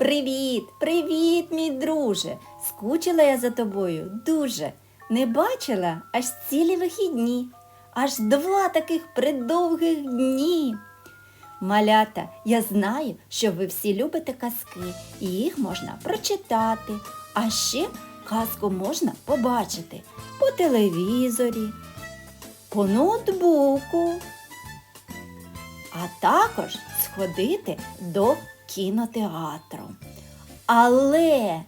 Привіт, привіт, мій друже. Скучила я за тобою дуже. Не бачила аж цілі вихідні, аж два таких придовгих дні. Малята, я знаю, що ви всі любите казки, і їх можна прочитати. А ще казку можна побачити по телевізорі, по ноутбуку, а також сходити до кінотеатру. Але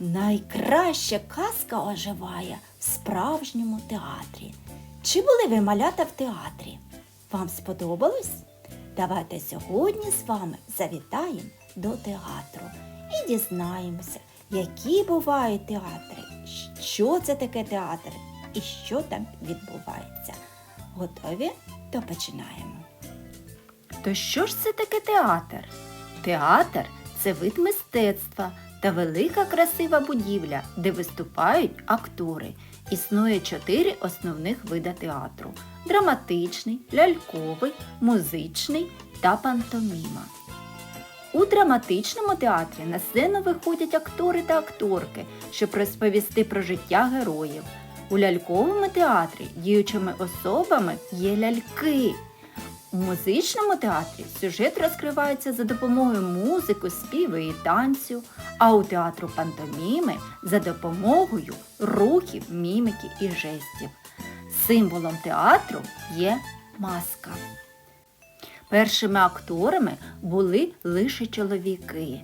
найкраща казка оживає в справжньому театрі. Чи були ви малята в театрі? Вам сподобалось? Давайте сьогодні з вами завітаємо до театру і дізнаємося, які бувають театри, що це таке театр і що там відбувається. Готові? То починаємо. То що ж це таке театр? Театр це вид мистецтва та велика красива будівля, де виступають актори. Існує чотири основних вида театру: драматичний, ляльковий, музичний та пантоміма. У драматичному театрі на сцену виходять актори та акторки, щоб розповісти про життя героїв. У ляльковому театрі діючими особами є ляльки. У музичному театрі сюжет розкривається за допомогою музики, співу і танцю, а у театру пантоміми за допомогою рухів, міміки і жестів. Символом театру є маска. Першими акторами були лише чоловіки.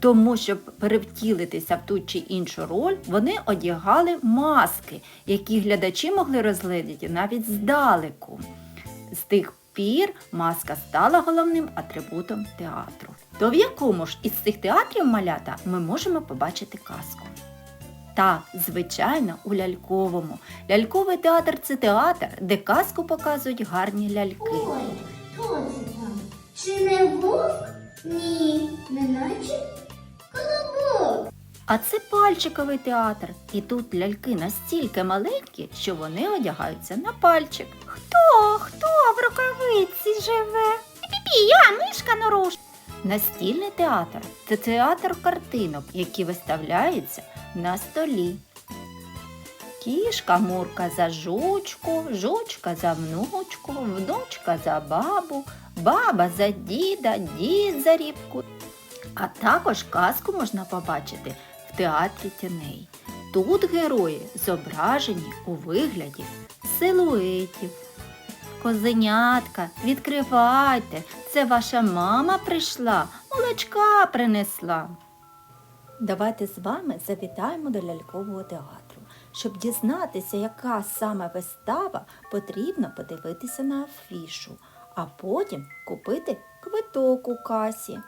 Тому, щоб перевтілитися в ту чи іншу роль, вони одягали маски, які глядачі могли розглядіти навіть здалеку. З тих пір маска стала головним атрибутом театру. То в якому ж із цих театрів малята ми можемо побачити казку? Так, звичайно, у ляльковому. Ляльковий театр це театр, де казку показують гарні ляльки. Ой, хто це там? Чи не вовк? Ні, не наче. А це пальчиковий театр. І тут ляльки настільки маленькі, що вони одягаються на пальчик. Хто? Хто в рукавиці живе? Пі-пі, я мишка норош. Настільний театр це театр картинок, які виставляються на столі. Кішка мурка за жучку, жучка за внучку, внучка за бабу, баба за діда, дід за рібку. А також казку можна побачити театрі тіней. Тут герої зображені у вигляді силуетів. Козенятка, відкривайте, це ваша мама прийшла, молочка принесла. Давайте з вами завітаємо до лялькового театру. Щоб дізнатися, яка саме вистава, потрібно подивитися на афішу, а потім купити квиток у касі.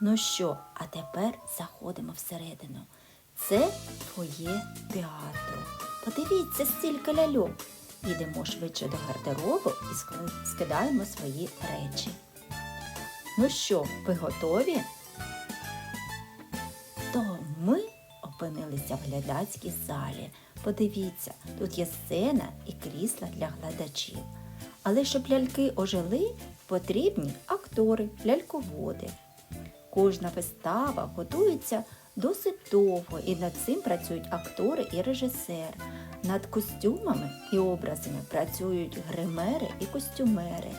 Ну що, а тепер заходимо всередину. Це твоє театру. Подивіться, стільки ляльок. Йдемо швидше до гардеробу і скидаємо свої речі. Ну що, ви готові? То ми опинилися в глядацькій залі. Подивіться, тут є сцена і крісла для глядачів. Але щоб ляльки ожили, потрібні актори, ляльководи. Кожна вистава готується досить довго, і над цим працюють актори і режисер. Над костюмами і образами працюють гримери і костюмери.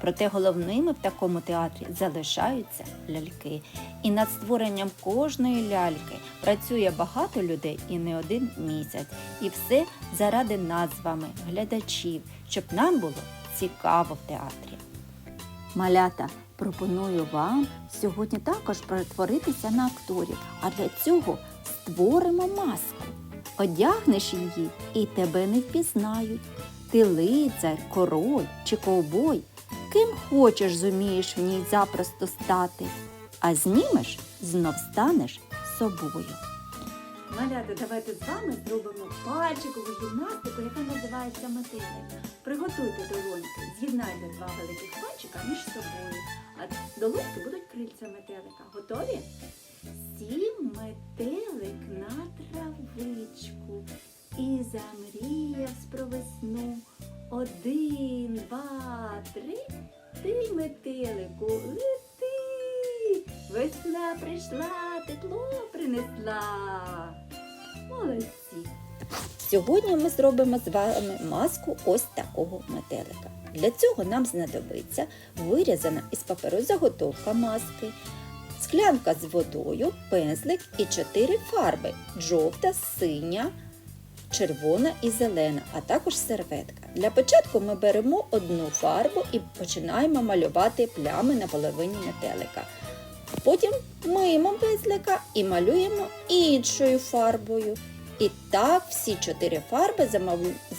Проте головними в такому театрі залишаються ляльки. І над створенням кожної ляльки працює багато людей і не один місяць. І все заради нас з вами, глядачів, щоб нам було цікаво в театрі. Малята, пропоную вам сьогодні також перетворитися на акторів, а для цього створимо маску. Одягнеш її і тебе не впізнають. Ти лицар, король чи ковбой. Ким хочеш зумієш в ній запросто стати, а знімеш, знов станеш собою. Малята, давайте з вами зробимо пальчикову гімнастику, яка називається метелик. Приготуйте долоньки, з'єднайте два великих пальчика між собою, а долоньки будуть крильця метелика. Готові? Сів метелик на травичку і замріяв про весну. Один, два, три, ти метелику лети. Весна прийшла, тепло принесла. Молодці. Сьогодні ми зробимо з вами маску ось такого метелика. Для цього нам знадобиться вирізана із паперу заготовка маски, склянка з водою, пензлик і чотири фарби жовта, синя, червона і зелена, а також серветка. Для початку ми беремо одну фарбу і починаємо малювати плями на половині метелика. Потім миємо пензлика і малюємо іншою фарбою. І так всі чотири фарби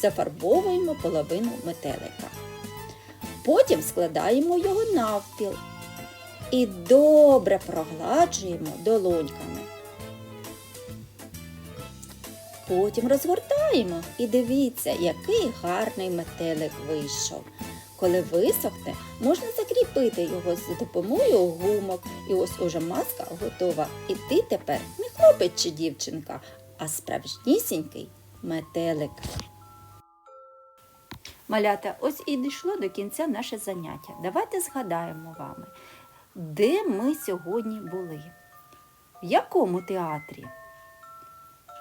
зафарбовуємо половину метелика. Потім складаємо його навпіл і добре прогладжуємо долоньками. Потім розгортаємо і дивіться, який гарний метелик вийшов. Коли висохне, можна закріпити його з допомогою гумок. І ось уже маска готова. І ти тепер не хлопець чи дівчинка, а справжнісінький метелик. Малята, ось і дійшло до кінця наше заняття. Давайте згадаємо вами, де ми сьогодні були, в якому театрі,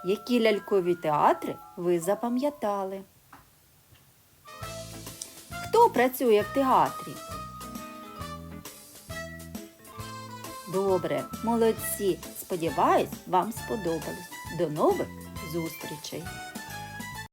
які лялькові театри ви запам'ятали. Хто працює в театрі? Добре, молодці. Сподіваюсь, вам сподобалось. До нових зустрічей!